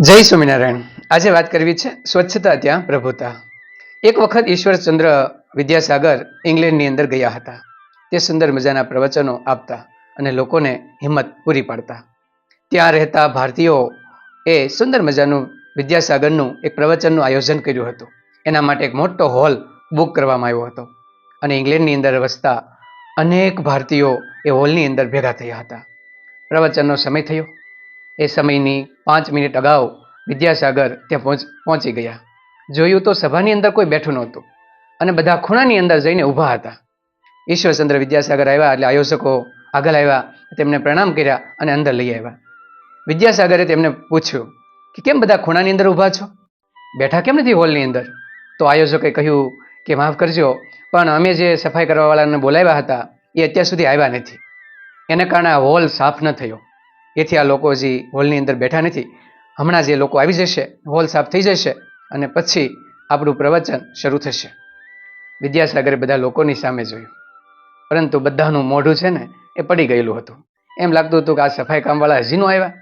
જય સ્વામિનારાયણ. આજે વાત કરવી છે સ્વચ્છતા ત્યાં પ્રભુતા. એક વખત ઈશ્વરચંદ્ર વિદ્યાસાગર ઇંગ્લેન્ડની અંદર ગયા હતા. તે સુંદર મજાના પ્રવચનો આપતા અને લોકોને હિંમત પૂરી પાડતા. ત્યાં રહેતા ભારતીયો એ સુંદર મજાનું વિદ્યાસાગરનું એક પ્રવચનનું આયોજન કર્યું હતું. એના માટે એક મોટો હોલ બુક કરવામાં આવ્યો હતો. અને ઇંગ્લેન્ડની અંદર વસતા અનેક ભારતીયો એ હોલની અંદર ભેગા થયા હતા. પ્રવચનનો સમય થયો. એ સમયની પાંચ મિનિટ અગાઉ વિદ્યાસાગર ત્યાં પહોંચી ગયા. જોયું તો સભાની અંદર કોઈ બેઠું નહોતું અને બધા ખૂણાની અંદર જઈને ઊભા હતા. ઈશ્વરચંદ્ર વિદ્યાસાગર આવ્યા એટલે આયોજકો આગળ આવ્યા, તેમને પ્રણામ કર્યા અને અંદર લઈ આવ્યા. વિદ્યાસાગરે તેમને પૂછ્યું કે કેમ બધા ખૂણાની અંદર ઊભા છો? બેઠા કેમ નથી હોલની અંદર? તો આયોજકે કહ્યું કે માફ કરજો, પણ અમે જે સફાઈ કરવાવાળાને બોલાવ્યા હતા એ અત્યાર સુધી આવ્યા નથી. એને કારણે આ હોલ સાફ ન થયો. એથી આ લોકો હજી હોલની અંદર બેઠા નથી. હમણાં જે લોકો આવી જશે, હોલ સાફ થઈ જશે અને પછી આપણું પ્રવચન શરૂ થશે. વિદ્યાસાગરે બધા લોકોની સામે જોયું. પરંતુ બધાનું મોઢું છે ને, એ પડી ગયેલું હતું. એમ લાગતું હતું કે આ સફાઈ કામવાળા હજી આવ્યા.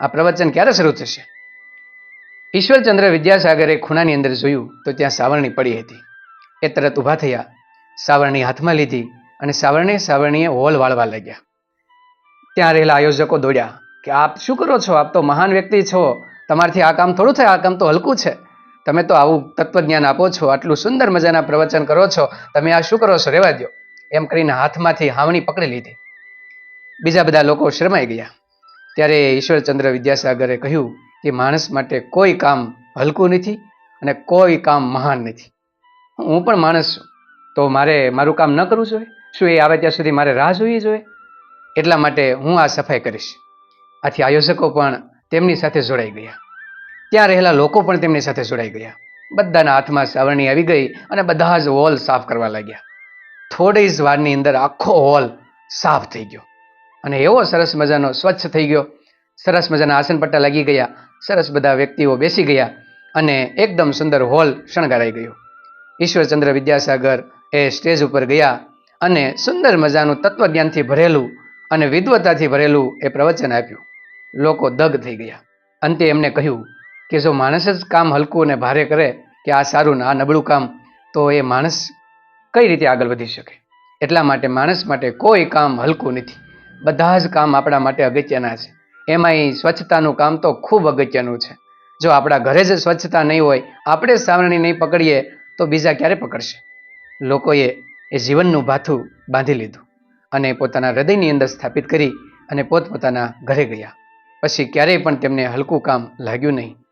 આ પ્રવચન ક્યારે શરૂ થશે? ઈશ્વરચંદ્ર વિદ્યાસાગરે ખૂણાની અંદર જોયું તો ત્યાં સાવરણી પડી હતી. એ તરત ઊભા થયા, સાવરણી હાથમાં લીધી અને સાવરણે સાવરણીએ હોલ વાળવા લાગ્યા. ત્યાં રહેલા આયોજકો દોડ્યા. કે આપ શું કરો છો? આપ તો મહાન વ્યક્તિ છો. તમારથી આ કામ થોડું થાય, આ કામ તો હલકું છે. તમે તો આવું તત્વજ્ઞાન આપો છો, આટલું સુંદર મજાના પ્રવચન કરો છો. તમે આ શું કરો છો? રહેવા દો એમ કરીને હાથમાંથી હાવણી પકડી લીધી. બીજા બધા લોકો શરમાઈ ગયા. ત્યારે ઈશ્વરચંદ્ર વિદ્યાસાગરે કહ્યું કે માણસ માટે કોઈ કામ હલકું નથી અને કોઈ કામ મહાન નથી. હું પણ માણસ છું. તો મારે મારું કામ ન કરવું જોઈએ? શું એ આવે ત્યાં સુધી મારે રાહ જોવી જોઈએ? એટલા માટે હું આ સફાઈ કરીશ. આથી આયોજકો પણ તેમની સાથે જોડાઈ ગયા. ત્યાં રહેલા લોકો પણ તેમની સાથે જોડાઈ ગયા. બધાના હાથમાં સાવરણી આવી ગઈ અને બધા જ હોલ સાફ કરવા લાગ્યા. થોડી જ વારની અંદર આખો હોલ સાફ થઈ ગયો. અને એવો સરસ મજાનો સ્વચ્છ થઈ ગયો. સરસ મજાના આસન પટ્ટા લાગી ગયા. સરસ બધા વ્યક્તિઓ બેસી ગયા અને એકદમ સુંદર હોલ શણગારાઈ ગયો. ઈશ્વરચંદ્ર વિદ્યાસાગર એ સ્ટેજ ઉપર ગયા અને સુંદર મજાનું તત્વજ્ઞાનથી ભરેલું અને વિદ્વતાથી ભરેલું એ પ્રવચન આપ્યું. લોકો દગ થઈ ગયા. અંતે એમને કહ્યું કે જો માણસ જ કામ હલકું અને ભારે કરે કે આ સારું ને આ નબળું કામ, તો એ માણસ કઈ રીતે આગળ વધી શકે? એટલા માટે માણસ માટે કોઈ કામ હલકું નથી. બધા જ કામ આપણા માટે અગત્યના છે. એમાંય સ્વચ્છતાનું કામ તો ખૂબ અગત્યનું છે. જો આપણા ઘરે જ સ્વચ્છતા નહીં હોય, આપણે સાવરણી નહીં પકડીએ, તો બીજા ક્યારે પકડશે? લોકોએ એ જીવનનું ભાથું બાંધી લીધું અને પોતાના હૃદયની અંદર સ્થાપિત કરી અને પોતપોતાના ઘરે ગયા. પછી ક્યારેય પણ તેમને હલકું કામ લાગ્યું નહીં.